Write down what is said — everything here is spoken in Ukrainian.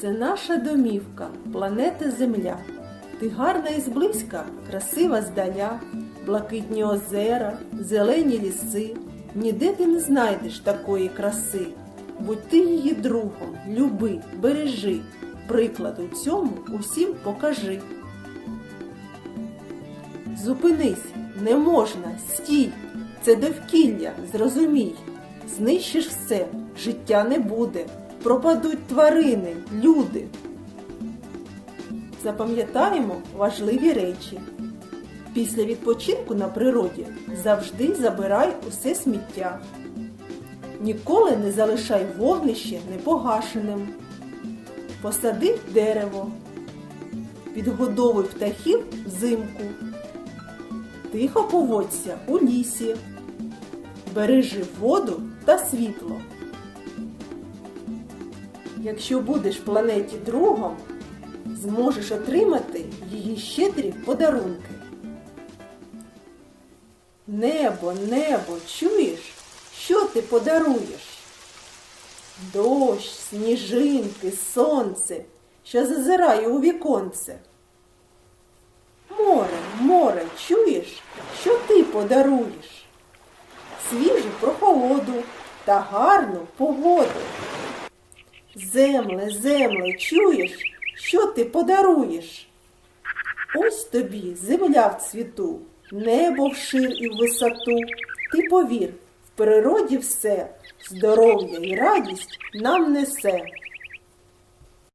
Це наша домівка, планета Земля. Ти гарна і зблизька, красива здаля, блакитні озера, зелені ліси. Ніде ти не знайдеш такої краси. Будь ти її другом, люби, бережи. Приклад у цьому усім покажи. Зупинись, не можна, стій, це довкілля, зрозумій. Знищиш все, життя не буде, пропадуть тварини, люди. Запам'ятаємо важливі речі. Після відпочинку на природі завжди забирай усе сміття. Ніколи не залишай вогнище непогашеним. Посади дерево. Підгодовуй птахів взимку. Тихо поводься у лісі. Бережи воду та світло. Якщо будеш планеті другом, зможеш отримати її щедрі подарунки. Небо, небо, чуєш, що ти подаруєш? Дощ, сніжинки, сонце, що зазирає у віконце. Море, море, чуєш, що ти подаруєш? Свіжу прохолоду та гарну погоду. Земле, земле, чуєш, що ти подаруєш? Ось тобі земля в цвіту, небо вшир і в висоту. Ти повір, в природі все, здоров'я і радість нам несе.